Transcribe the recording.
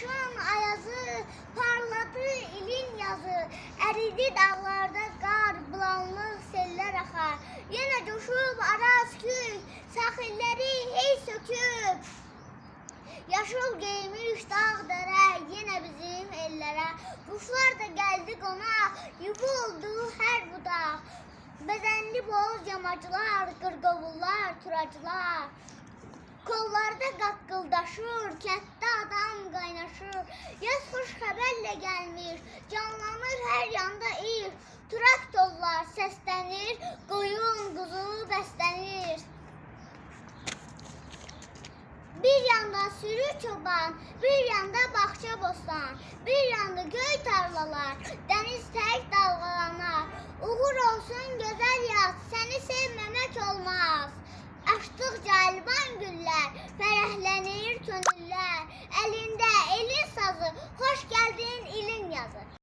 Kışın ayazı, parladı ilin yazı, eridi dağlarda qar, bulanlıq sellər axar. Yenə coşub araz küy, sahilləri hey söküb. Yaşıl giymiş dağ dərə, yenə bizim ellərə. Quşlar da gəldi qonaq, yuvu oldu hər budaq. Bəzənli boz yamacılar, qırqovullar, turacılar. Kollarda qaqqıldaşır, kənddə adam qaynaşır. Yaz xoş xəbərlə gəlmiş, canlanır hər yanda ir. Traktorlar səslənir, qoyun, quzu bəslənir. Bir yanda sürü çoban, bir yanda bağça bostan, bir yanda göy tarlalar, показываю